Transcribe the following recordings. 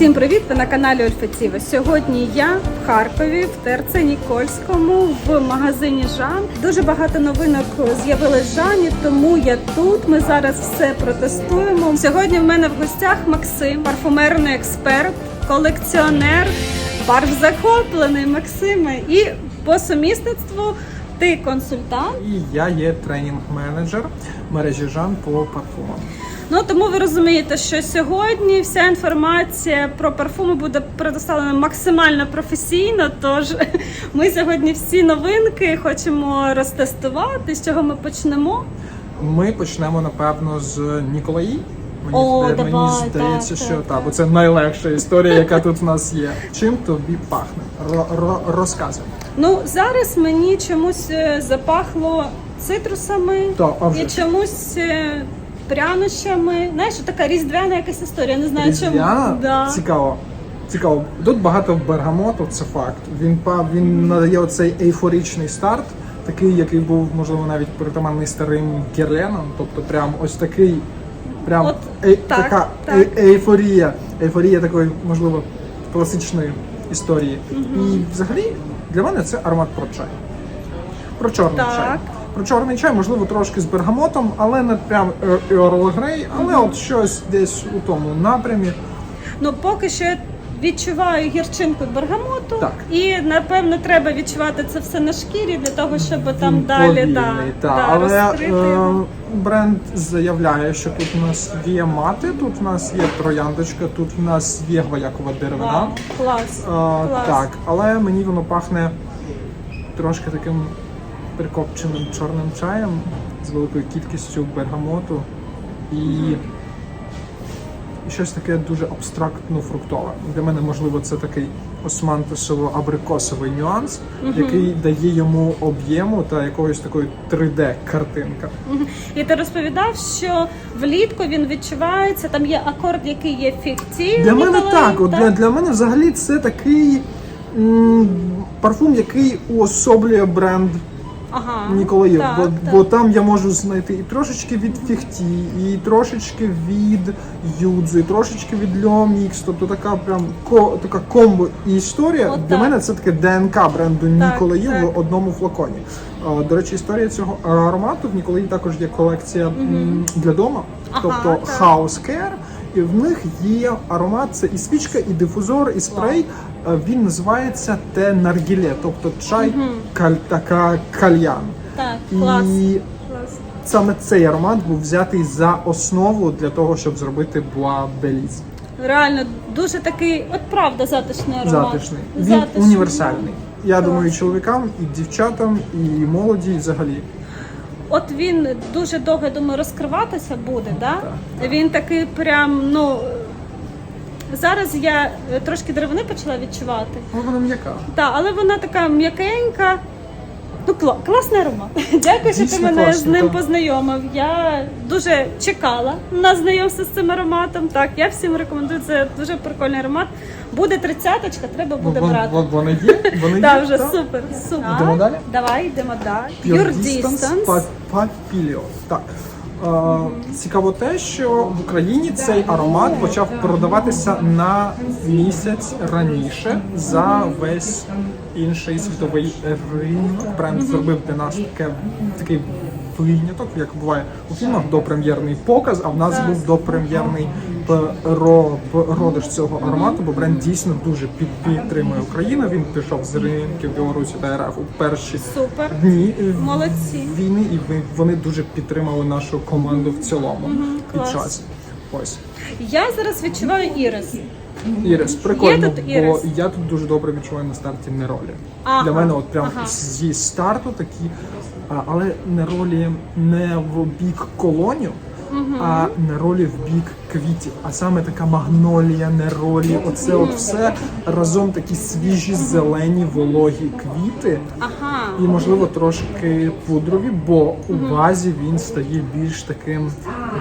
Всім привіт! Ви на каналі Ольфаціва. Сьогодні я в Харкові, в ТРЦ Нікольському, в магазині Жан. Дуже багато новинок з'явилось Жані, тому я тут. Ми зараз все протестуємо. Сьогодні в мене в гостях Максим, парфумерний експерт, колекціонер, парф захоплений Максиме. І по сумісництву ти консультант. І я є тренінг-менеджер мережі Жан по парфумам. Ну тому ви розумієте, що сьогодні вся інформація про парфуми буде предоставлена максимально професійно. Тож ми сьогодні всі новинки хочемо розтестувати. З чого ми почнемо? Ми почнемо напевно з Ніколаї. Мені, О, мені давай, здається, так, що так, так, бо це найлегша історія, яка тут в нас є. Чим тобі пахне? Ро- розказуй. Ну зараз мені чомусь е, запахло цитрусами То, і чомусь. е, Прянощами, знаєш, така різдвяна якась історія. Не знаю, чому да. Цікаво. Цікаво. Тут багато бергамоту, це факт. Він він надає оцей ейфоричний старт, такий, який був, можливо, навіть притаманний старим герленом. Тобто, прям ось такий, прям От е так, така так. Е ейфорія. Ейфорія такої, можливо, класичної історії. І взагалі для мене це аромат про чай. Про чорний Так. чай. Про чорний чай, можливо, трошки з бергамотом, але не прям Earl Grey, але от щось десь у тому напрямі. Ну, поки що я відчуваю гірчинку бергамоту, Так. і напевно треба відчувати це все на шкірі для того, щоб там Він далі повільний, да, та. да, але розкрити е, бренд заявляє, що тут у нас є мати, тут у нас є трояндочка, тут у нас є гвоякова деревина. Вау, клас. Е, клас. так, але мені воно пахне трошки таким прикопченим чорним чаєм з великою кількістю бергамоту і, і щось таке дуже абстрактно фруктове. Для мене, можливо, це такий османтусово-абрикосовий нюанс, який дає йому об'єму та якоїсь такої 3D-картинка. Мгм. І ти розповідав, що влітку він відчувається, там є акорд, який є фікційний. Для мене коли- так. От для, для мене взагалі це такий м, парфум, який уособлює бренд Ага, Ніколаїв, так, бо, так. бо там я можу знайти і трошечки від фіхті, і трошечки від юдзу, і трошечки від Льомікс. Тобто така прям ко, така комбо і історія. От Для так. мене це таке ДНК бренду Ніколаїв в одному флаконі. А, До речі, історія цього аромату в Ніколаїв також є колекція м, для дома, Ага, тобто так. House Care. І в них є аромат, це і свічка, і дифузор, і спрей. Е, Він називається те наргіле, тобто чай каль, така кальян. Так, клас. І клас. саме цей аромат був взятий за основу для того, щоб зробити Буа Беліз. Реально дуже такий, от правда, затишний аромат. Затишний. Він Затишний. універсальний. Я думаю, і чоловікам, і дівчатам, і молоді, і взагалі. От він дуже довго я думаю розкриватися буде, да? Він такий прям, ну зараз я трошки деревини почала відчувати. Але вона м'яка. Так, але вона така м'якенька. Ну, кла- класний аромат. Дякую, що ти мене мене з ним так. познайомив. Я дуже чекала на знайомство з цим ароматом. Так, я всім рекомендую. Це дуже прикольний аромат. Буде тридцяточка, треба буде Вон- брати. вон- Вони є, вони Так, вже супер, супер. Йдемо далі? Давай, йдемо далі. Pure Distance Distance. Так. Е, Цікаво те, що в Україні цей аромат почав продаватися на місяць раніше за весь інший світовий ринок. Бренд зробив для нас таке, такий виняток, як буває у фільмах, допрем'єрний показ, а в нас був допрем'єрний продаж цього аромату, бо бренд дійсно дуже підтримує Україну. Він пішов з ринків Білорусі та РФ у перші Супер. дні е, Молодці. війни, і вони дуже підтримали нашу команду в цілому під клас. час. Ось Я зараз відчуваю ірис. Ірис, прикольно, тут ірис? бо я тут дуже добре відчуваю на старті неролі. Ага, Для мене, от прям ага. зі старту такі, але неролі не в бік колонів. А неролі в бік квітів, а саме така магнолія, неролі, оце от все разом такі свіжі, зелені, вологі квіти. Ага. І можливо трошки пудрові, бо у базі він стає більш таким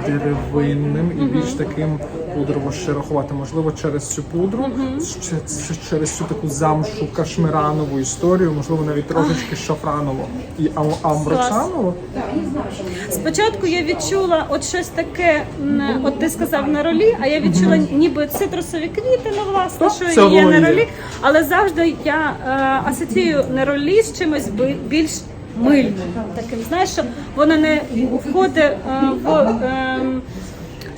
деревинним і більш таким пудрово ще рахувати. Можливо, через цю пудру, ще- ще- через цю таку замшу кашмиранову історію, можливо, навіть трошечки шафранову і ам- амброчанову. Спочатку я відчула от щось таке, м, от ти сказав на ролі, а я відчула ніби цитрусові квіти, ну власне, Так, що це є воно на є. ролі. Але завжди я е, асоціюю на ролі з чимось би- більш мильним. Таким, знаєш, що воно не входить е, в. ем,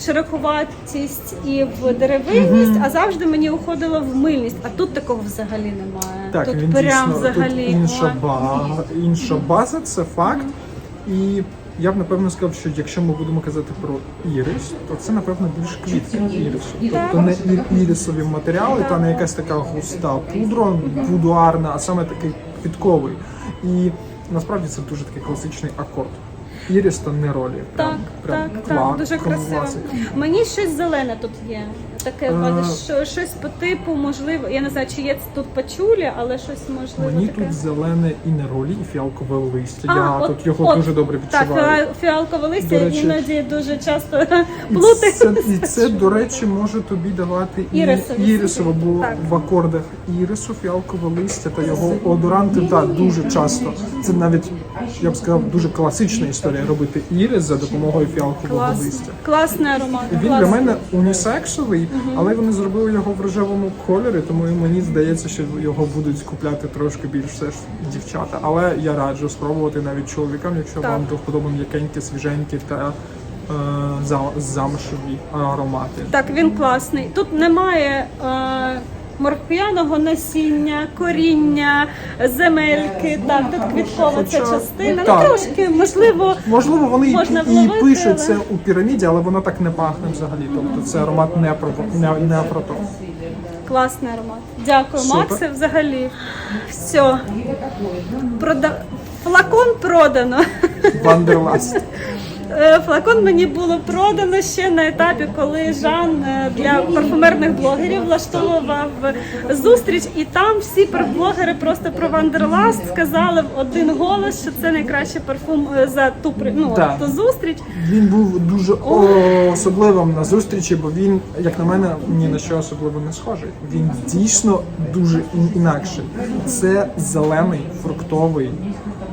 Шероховатість і в деревинність, а завжди мені уходило в мильність. А тут такого взагалі немає. Так, тут він прям дійсно взагалі тут інша, ба, інша база, це факт. І я б напевно сказав, що якщо ми будемо казати про ірис, то це напевно більш квітка ірису. Тобто не ір- ірисові матеріали, та не якась така густа пудра, будуарна, а саме такий квітковий. І насправді це дуже такий класичний акорд. Ірис та не ролі. Прям, Так, прям так, так, дуже красиво. класика. Мені щось зелене тут є. Таке бачиш, що щось по типу, можливо, я не знаю, чи є тут пачулі, але щось можливо Мені таке. тут зелене і не ролі, і фіалкове листя. А, я от- тут його от, дуже добре Так, відчуваю. фіа- фіалкове листя речі, іноді дуже часто це, і це, до речі, може тобі давати і Ірисові ірисове, бо Так. в акордах ірису, фіалкове листя та його одоранти так, дуже часто. Це навіть, я б сказав, дуже класична історія робити ірис за допомогою фіалкового Клас, листя. класний аромат. Він клас. для мене унісексовий, але вони зробили його в рожевому кольорі, тому і мені здається, що його будуть купляти трошки більш все ж дівчата. Але я раджу спробувати навіть чоловікам, якщо Так. вам до вподоби м'якенькі, свіженькі та е, за- замшеві аромати. Так, він класний. Тут немає е, морквяного насіння, коріння, земельки. Так, тут квіткова ця частина. так. Ну трошки, можливо, Можливо, вони і- Можна і вловити, пишуть це у піраміді, але воно так не пахне взагалі. Тобто це аромат не про не, не про то. Класний аромат. Дякую, Супер. Максе. Взагалі. Все. Прода... Флакон продано. Вандерласт. Е, Флакон мені було продано ще на етапі, коли Жан е, для парфумерних блогерів влаштовував зустріч, і там всі парфблогери просто про Вандерласт сказали в один голос, що це найкращий парфум е, за ту ну, Так. ту зустріч. Він був дуже о- особливим на зустрічі, бо він, як на мене, ні на що особливо не схожий. Він дійсно дуже ін- інакший. Це зелений фруктовий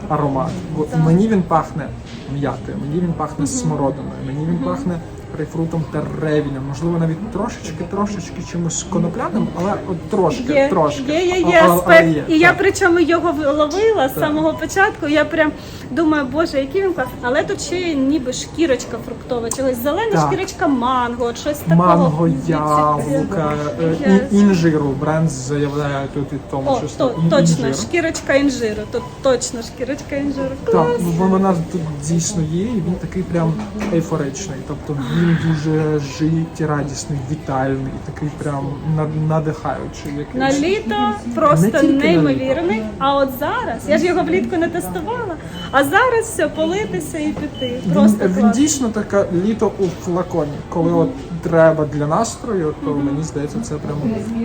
аромат. Бо мені він пахне м'ятою, мені він пахне смородиною, мені він пахне грейпфрутом та ревінем. Можливо, навіть трошечки, трошечки чимось конопляним, але от трошки, Є, трошки. є, є, А- є але- але аспект. і я так. причому його ловила з самого початку. Я прям думаю, боже, який він класний. Але тут ще є ніби шкірочка фруктова, чогось зелена Так. шкірочка манго, от щось такого. Манго, яблука, е, і- інжиру. Бренд заявляє тут і тому, О, що то, ін- точно, інжир. шкірочка інжиру. Тут точно шкірочка інжиру. Клас. Так, ну, вона тут дійсно є, і він такий прям ейфоричний. Тобто він дуже життєрадісний, вітальний, такий прям над- надихаючий. На літо просто тільки на неймовірний. А от зараз, я ж його влітку не тестувала, а зараз все политися і піти. Просто Він, він клас. дійсно таке літо у флаконі. Коли от треба для настрою, то мені здається, це прямо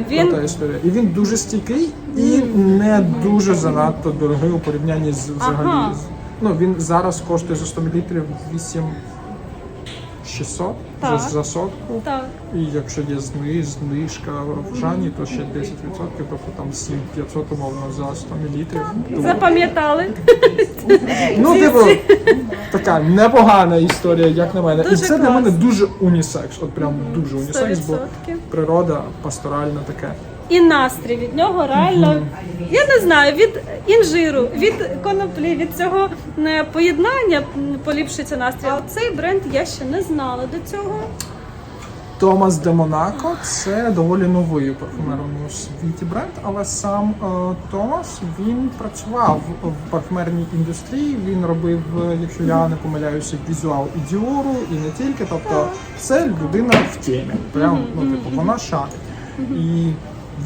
Він- та історія. І він дуже стійкий і не дуже занадто дорогий у порівнянні з взагалі. Ага. з- Ну він зараз коштує за 100 мл 8 600 за, Так. за сотку. Так. І якщо є зни, знижка в Жані, то ще 10%, тобто там 7500 умовно за 100 мл. Запам'ятали. Ну, типу, така непогана історія, як на мене. Дуже і це для класно. мене дуже унісекс. От прям дуже унісекс, бо 100%. природа пасторальна таке. І настрій від нього реально, я не знаю, від інжиру, від коноплі, від цього е, поєднання м, поліпшується настрій. А цей бренд я ще не знала до цього. Томас де Монако це доволі новий у парфумерному світі бренд, але сам е, Томас він працював в парфумерній індустрії. Він робив, е, якщо я не помиляюся, візуал і діору, і не тільки. Тобто, це людина в темі. Прям ну типу вона шарить. І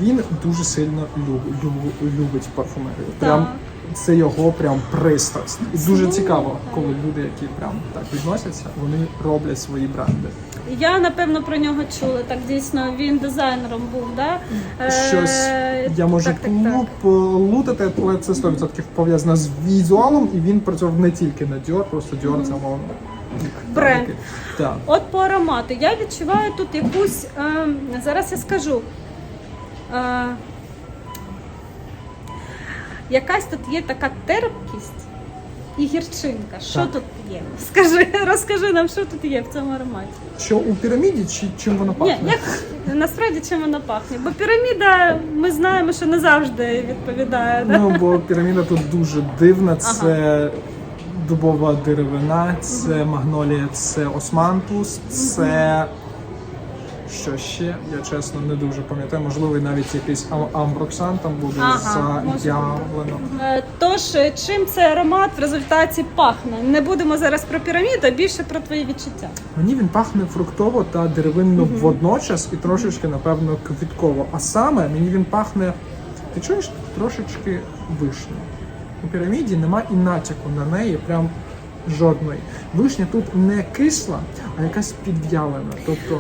він дуже сильно любить, любить парфумерію. Прям це його прям пристрасть. І дуже цікаво, коли люди, які прям так відносяться, вони роблять свої бренди. Я напевно про нього чула. Так дійсно він дизайнером був, да? Е, Щось я можу так, так, так. плутати, але це 100% пов'язано з візуалом, і він працював не тільки на Dior, просто Dior це мовно Бренд. Так. От по аромату я відчуваю тут якусь. Е, зараз я скажу. Якась тут є така терпкість і гірчинка. Що Так. тут є? Скажи, розкажи нам, що тут є в цьому ароматі. Що у піраміді чи чим вона пахне? Ні, як насправді чим вона пахне? Бо піраміда, ми знаємо, що не завжди відповідає. Да? Ну, бо піраміда тут дуже дивна. Це дубова деревина, це магнолія, це османтус, це. Що ще? Я чесно не дуже пам'ятаю. Можливо, навіть якийсь ам- амброксан там буде Ага, заявлено. Е, Тож, е, чим цей аромат в результаті пахне? Не будемо зараз про піраміду, а більше про твої відчуття. Мені він пахне фруктово та деревинно водночас і трошечки, напевно, квітково. А саме мені він пахне, ти чуєш, трошечки вишні. У піраміді нема і натяку на неї, прям жодної. Вишня тут не кисла, а якась підв'ялена. Тобто,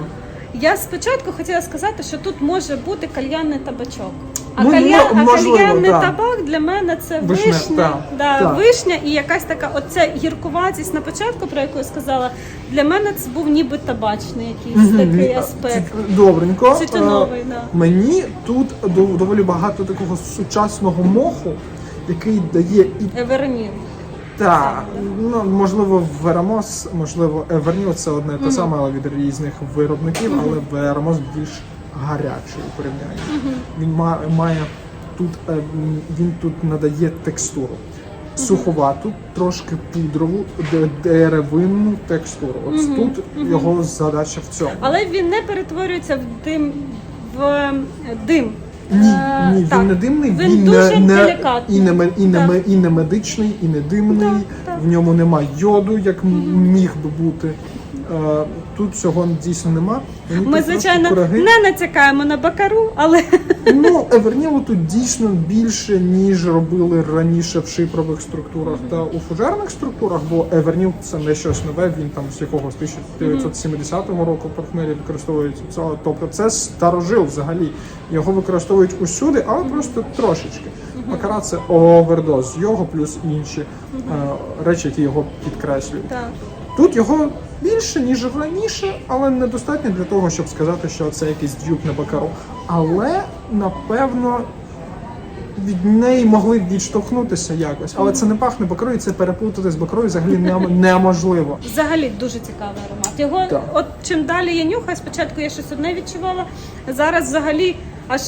Я спочатку хотіла сказати, що тут може бути кальянний табачок. А, Ну, кальян, мо- а можливо, кальянний да. табак для мене це Вишня, вишня, так, да, так. вишня і якась така оця гіркуватість на початку, про яку я сказала. Для мене це був ніби табачний якийсь мгм, такий аспект. ці- добренько. Тютюновий, Е, да. Мені тут дов- доволі багато такого сучасного моху, який дає і Евернір. Так, ну можливо, Верамос, можливо, Еверніл це одне те саме, але від різних виробників, але Верамос більш гарячий у порівнянні. Він ма- має тут е, м, він тут надає текстуру. Суховату, трошки пудрову, де- деревинну текстуру. От тут його задача в цьому. Але він не перетворюється в дим в е, дим. Ні, Е, ні, так. він не димний, Він він, дуже не, не, і, не, і, не, Так. і не медичний, і не димний. Так, так. В ньому нема йоду, як міг би бути. Е, тут цього дійсно нема. Мені Ми, звичайно, кураги. не натякаємо на бакару, але Ну, Евернілу тут дійсно більше, ніж робили раніше в шипрових структурах та у фужерних структурах, бо Еверніл це не щось нове, він там з якогось 1970 року парфумерії використовується. Тобто це старожил взагалі. Його використовують усюди, але просто трошечки. Макара це овердоз, його плюс інші е, речі, які його підкреслюють. так. Тут його більше, ніж раніше, але недостатньо для того, щоб сказати, що це якийсь дюк на бакару. Але напевно від неї могли б відштовхнутися якось. Але це не пахне бакарою, це переплутати з бакарою взагалі нем- неможливо. Взагалі дуже цікавий аромат. Його Так. от чим далі я нюхаю, спочатку я щось одне відчувала, зараз взагалі аж.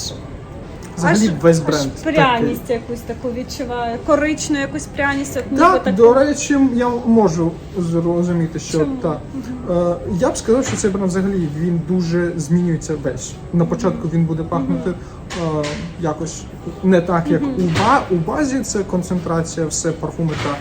Взагалі аж, весь аж бренд. пряність якусь таку відчуваю, коричну якусь пряність. От ніби Так, так. до речі, я можу зрозуміти, що Чому? так. Е, я б сказав, що цей бренд взагалі він дуже змінюється весь. На початку він буде пахнути е, якось не так, як у, ба, у базі. Це концентрація, все парфуми та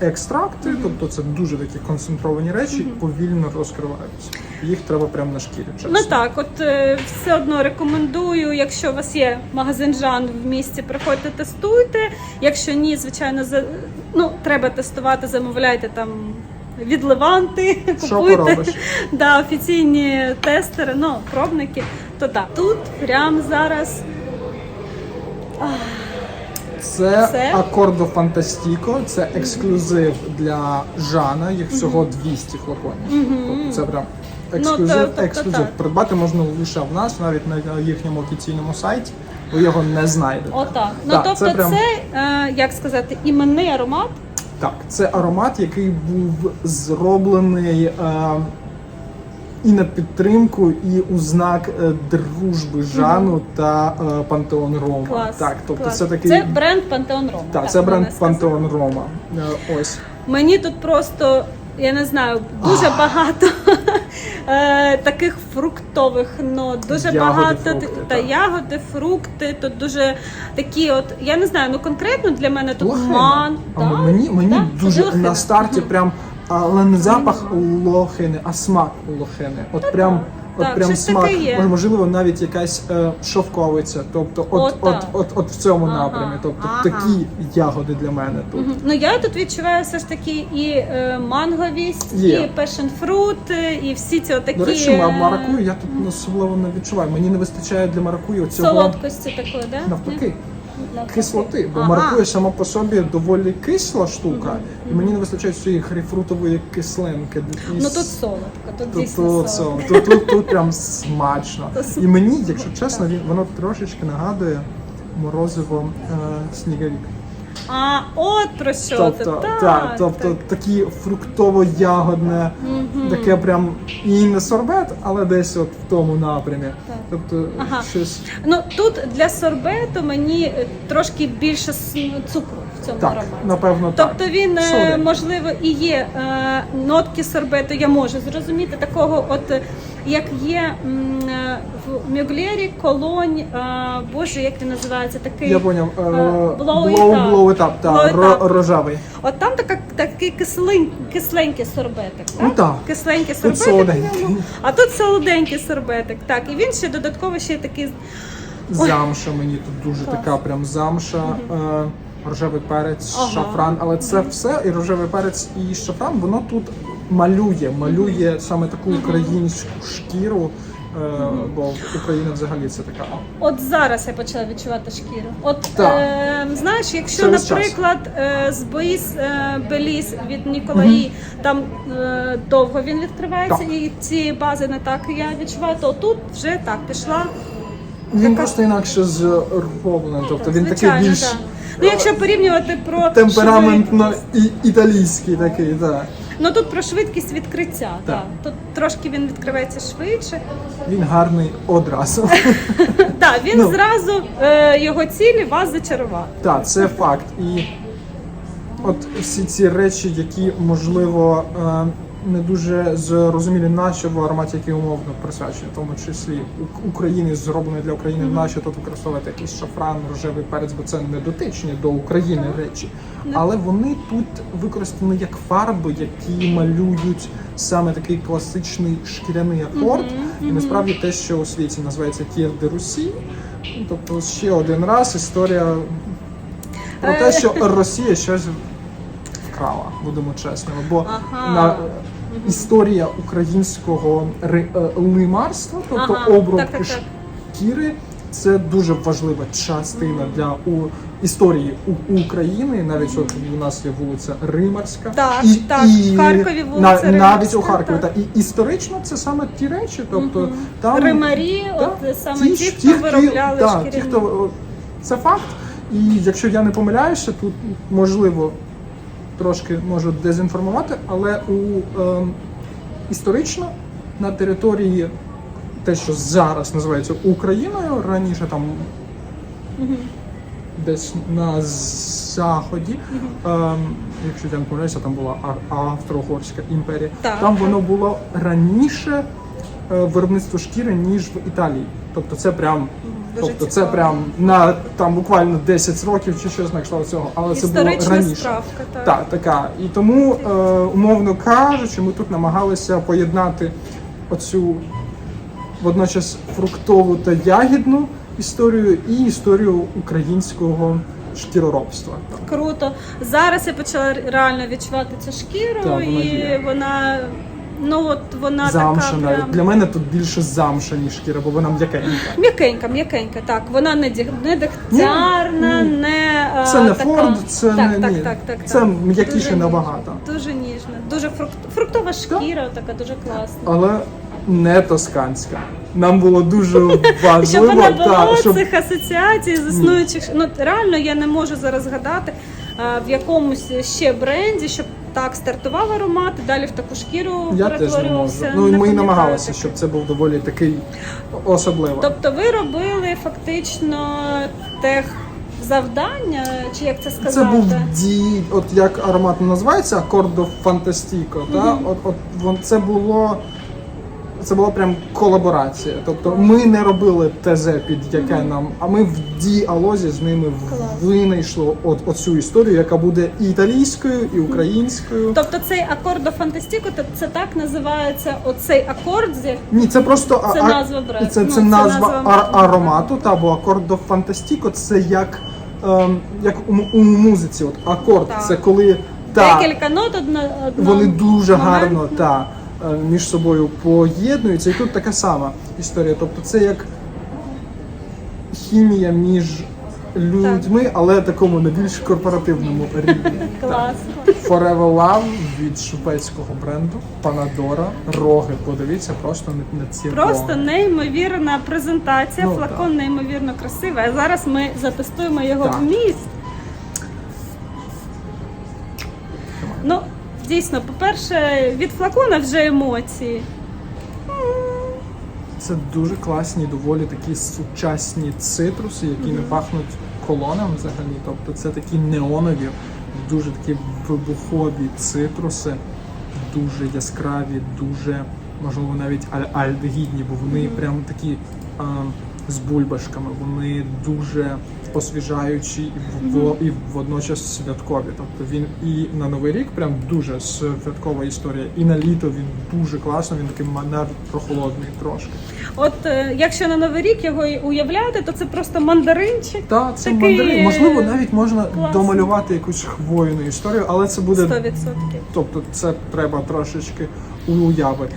екстракти, тобто це дуже такі концентровані речі, повільно розкриваються. Їх треба прямо на шкірі. Чесно. Ну так, от е, все одно рекомендую, якщо у вас є магазин Жан в місті, приходьте, тестуйте. Якщо ні, звичайно, за, ну, треба тестувати, замовляйте там від Леванти, Що купуйте поробиш? да, офіційні тестери, ну, пробники. То так, тут прямо зараз Це, Це? Акордо Фантастіко, це ексклюзив для Жана, їх всього 200 флаконів. Тобто це прям ексклюзив, Ну, то- тобто ексклюзив. так. Придбати можна лише в нас, навіть на їхньому офіційному сайті. Ви його не знайдете. отак. Ну Так, тобто, це це, прям- е, як сказати, іменний аромат. Так, це аромат, який був зроблений е, і на підтримку, і у знак е, дружби Жану та е, Пантеон Рома. Клас. Так, тобто клас. це такий. Це бренд Пантеон Рома. Так, це бренд. Пантеон Рома. Е, Ось. Мені тут просто, я не знаю, дуже багато е, таких фруктових нот, дуже Ягоди, багато фрукти, та так. ягоди, фрукти. Тут дуже такі, от я не знаю, ну конкретно для мене тут Лохина. ман. А так, мені мені так, це дуже лохина. на старті прям, але не запах лохини, а смак лохини. От прям. От Так, прям щось смак, таке є. Можливо, навіть якась е, шовковиця. Тобто, от, От от, так. от, от, в цьому Ага, напрямі. Тобто ага. такі ягоди для мене тут. Мгм. Ну я тут відчуваю все ж таки і е, манговість, Є. і passion fruit, і всі ці отакі До речі, е, маракую я тут особливо не відчуваю. Мені не вистачає для маракую цього солодкості такої, да? навпаки. Кислоти, бо Ага. маркує сама по собі доволі кисла штука, і мені не вистачає цієї грейпфрутової кислинки. Ну тут солодко, тут Тут, дійсно солодко. тут, тут, тут прям смачно. І мені, якщо чесно, воно трошечки нагадує морозиво е, сніговік. А от про що Тобто, це? так, Так, тобто так. такі фруктово-ягодне, таке прям і не сорбет, але десь от в тому напрямі. Так. Тобто Ага. щось Ну тут для сорбету мені трошки більше цукру цьому так, ароматі. напевно, так. Тобто він е, можливо і є е, нотки сорбету, я можу зрозуміти такого, от як є м, е, в Мюглері колонь, е, боже, як він називається, такий Я поняв. Е, blow up, та, ро-. От там така такий кислень, кисленький сорбетик. Так? Ну, так. Кисленький Тут сорбетик. солоденький. в ньому. А тут солоденький сорбетик. Так, і він ще додатково ще такий. Замша мені тут дуже така прям замша. Е, рожевий перець, Ага. шафран, але це все і рожевий перець, і шафран, воно тут малює, малює саме таку українську шкіру. е, Бо Україна взагалі це така. От зараз я почала відчувати шкіру. От е, знаєш, якщо, Через наприклад, е, з Боїс е, Беліс від Ніколаї там е, довго він відкривається, Так. і ці бази не так я відчуваю, то тут вже так пішла. Він Така- просто інакше зроблений, тобто він такий Звичайно, більш так. Ну, якщо порівнювати про темпераментно швидкість, і італійський такий, так. ну тут про швидкість відкриття. Так. Так. Тут трошки він відкривається швидше. Він гарний одразу. Так, він Ну. зразу е, його цілі вас зачарував. Так, це факт. І от всі ці речі, які можливо е, не дуже зрозумілі наші в ароматі, які умовно присвячені, в тому числі України зроблені для України, наші тут використовувати якийсь шафран, рожевий перець, бо це не дотичні до України речі. Але вони тут використані як фарби, які малюють саме такий класичний шкіряний акорд. І насправді те, що у світі називається Тір де Русі. Тобто ще один раз історія про те, що Росія щось вкрала, будемо чесними. Бо Ага. на історія українського е, лимарства, тобто Ага, обробки так, так, шкіри, це дуже важлива частина для у історії у України. Навіть от у нас є вулиця Римарська, Так, так, в Харкові вулиця на- навіть у Харкові. так. Та і історично це саме ті речі, тобто там Римарі, Так, от саме ті, хто ті, виробляли да, шкіряні. ті, хто це факт. І якщо я не помиляюся, тут можливо трошки можу дезінформувати, але у ем, історично на території те, що зараз називається Україною, раніше там десь на заході, ем, якщо я не помиляюся, там була Австро-Угорська імперія. Так. Там воно було раніше е, виробництво шкіри, ніж в Італії. Тобто це прям. Дуже тобто це цікаво. прям на там буквально 10 років чи щось на кшталт цього, але це було Історична раніше. справка, так. Так, така. І тому, е, умовно кажучи, ми тут намагалися поєднати оцю водночас фруктову та ягідну історію і історію українського шкіроробства. Круто. Зараз я почала реально відчувати цю шкіру, Так, вона і є. вона, ну от вона Замша така навіть прям... для мене тут більше замша, ніж шкіра, бо вона м'якенька. М'якенька, м'якенька, так. Вона не, ді- не дегтярна, Ні, ні. не а, Це не така... Форд, це так, не так, ні. так, так, Це так. м'якіше Дуже набагато. ніжна, Дуже ніжна, дуже фрукт... фруктова шкіра, така дуже класна. Але не тосканська. Нам було дуже важливо, Щоб не було та, щоб цих асоціацій з існуючих. Ну реально я не можу зараз згадати а, в якомусь ще бренді, щоб так стартував аромат, далі в таку шкіру я теж не можу. перетворювався. Ну і ми і пам'ятаю намагалися, таке. щоб це був доволі такий особливий. Тобто ви робили фактично тех завдання, чи як це сказати? Це був ді, от як аромат називається, Акордо Фантастіко. Та от, от вон це було. Це була прям колаборація. Тобто ми не робили ТЗ під яке нам, а ми в діалозі з ними Клас. винайшли от оцю історію, яка буде і італійською, і українською. Тобто цей акордо фантастіко, то це так називається оцей акорд, Ні, це просто Це а- назва бренду. Це, Ну, це це назва ар- аромату, та бо акордо фантастіко це як, ем, як у, у музиці. От акорд Так. це коли та, декілька нот одна одна вони дуже момент. гарно та, між собою поєднуються. І тут така сама історія. Тобто це як хімія між людьми, але такому на більш корпоративному рівні. Класно. Forever Love від шведського бренду Panadora. Роги, подивіться просто на, на ці Просто роги. неймовірна презентація, Ну, флакон так. неймовірно красивий. А зараз ми затестуємо його Так. вміст. Ну, дійсно, по-перше, від флакона вже емоції. Це дуже класні, доволі такі сучасні цитруси, які не пахнуть колоном взагалі. Тобто це такі неонові, дуже такі вибухові цитруси, дуже яскраві, дуже можливо навіть аль- альдегідні, бо вони прям такі а, з бульбашками, вони дуже освіжаючі і, в, і водночас святкові. Тобто він і на новий рік прям дуже святкова історія, і на літо він дуже класно, він такий ма- навіть прохолодний трошки. От е, якщо на Новий рік його уявляти, то це просто мандаринчик. Та це Такий, мандарин. Можливо, навіть можна класний. домалювати якусь хвойну історію, але це буде 100%. тобто, це треба трошечки уяви.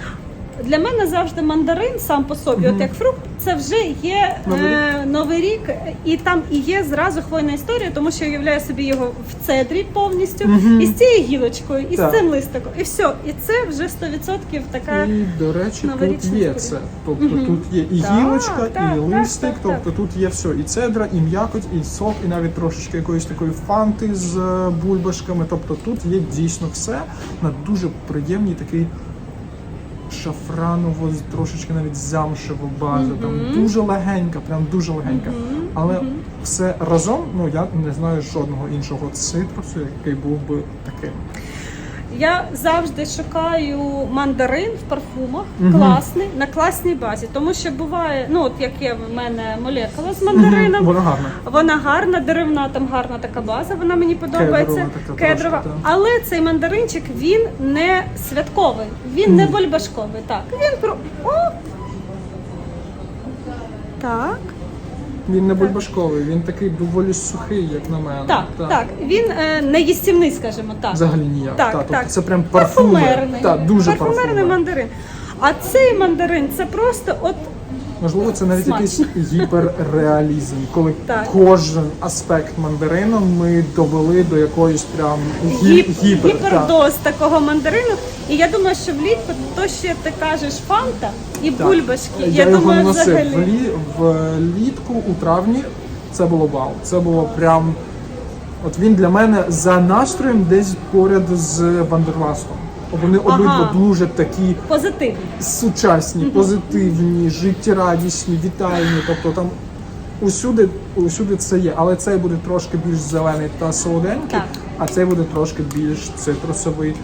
Для мене завжди мандарин сам по собі, от як фрукт, це вже є Новий е, новий рік, і там і є зразу хвойна історія, тому що я уявляю собі його в цедрі повністю, і з цією гілочкою, і Так. з цим листиком, і все. І це вже 100% така. І, до речі, тут новорічна є історія. це. Тобто тут є і Так, гілочка, так, і так, листик, так, тобто тут є все. І цедра, і м'якоть, і сок, і навіть трошечки якоїсь такої фанти з е, бульбашками. Тобто тут є дійсно все на дуже приємній такий. Шафраново, трошечки навіть замшеву базу. там дуже легенька, прям дуже легенька. Але все разом, ну я не знаю жодного іншого цитрусу, який був би таким. Я завжди шукаю мандарин в парфумах класний на класній базі, тому що буває, ну от як є в мене молекула з мандарином. Воно гарне. Вона гарна, деревна, там гарна така база, вона мені подобається. Кедрова така Кедрова. трошки, так. Але цей мандаринчик він не святковий, він не бульбашковий. Так, він про. О! Так, Він не бульбашковий, він такий доволі сухий, як на мене. так, так. Він е, не їстівний, скажімо так. Взагалі ніяк. Так, так. тобто так. Це прям парфумер. Парфумерний. Так, дуже парфумерний парфумерний мандарин. А цей мандарин це просто от Можливо, це навіть Смачно. якийсь гіперреалізм, коли Так. кожен аспект мандарину ми довели до якоїсь прям гі- гіп, гіпер. так. гіпердоз такого мандарину. І я думаю, що влітку то ще ти кажеш фанта і Так. бульбашки. Я, Я, його думаю, носив взагалі. влі- влітку у травні. Це було вау. Це було прям. От він для мене за настроєм десь поряд з Вандерластом. Вони обидва дуже такі Позитивно. сучасні, позитивні, життєрадісні, вітальні. Тобто там усюди, усюди це є, але цей буде трошки більш зелений та солоденький, Так. а цей буде трошки більш цитрусовий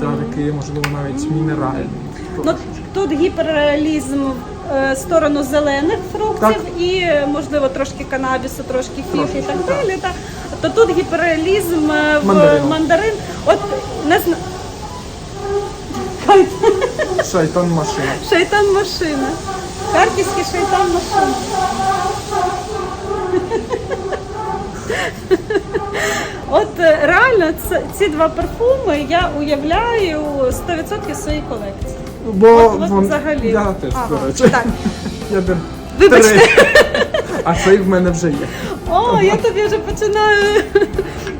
та такий, можливо, навіть мінеральний. Ну тут гіперреалізм е, сторону зелених фруктів Так. і можливо трошки канабісу, трошки фіф і так далі. Так. То тут гіперреалізм е, в мандарин. От не. Шайтан машина. Шайтан машина. Харківський шайтан машина. От е, реально це, ці два парфуми я уявляю 100% своєї колекції. Бо От, от вон- взагалі. я теж, Ага, до речі. так. Я де- Вибачте. три. А цей в мене вже є. О, я тобі вже починаю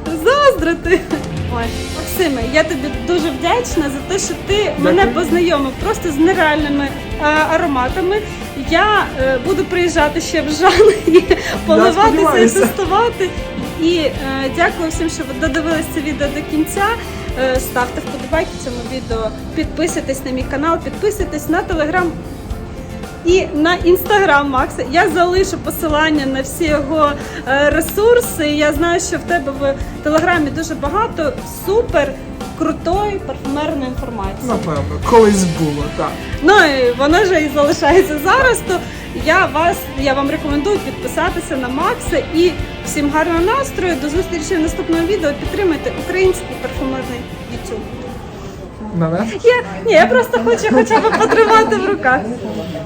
заздрити. Ой, Максиме, я тобі дуже вдячна за те, що ти мене познайомив просто з нереальними е, ароматами. Я е, буду приїжджати ще в Жан і поливатися і тестувати. І е, дякую всім, що ви додивились це відео до кінця. Е, ставте вподобайки цьому відео, підписуйтесь на мій канал, підписуйтесь на телеграм і на інстаграм Макса. Я залишу посилання на всі його е, ресурси. Я знаю, що в тебе в телеграмі дуже багато супер крутої парфумерної інформації. Напевно, колись було, так. Ну і воно ж і залишається зараз. То я вас я вам рекомендую підписатися на Макса і всім гарного настрою. До зустрічі в наступному відео. Підтримайте український парфумерний YouTube. Наверх? Я, ні, я просто хочу хоча б потримати в руках.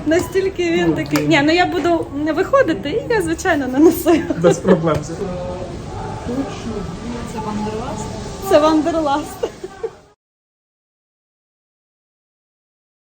Настільки він такий. Ні, ну я буду виходити і я, звичайно, нанесу. Без проблем. Це вандерласт.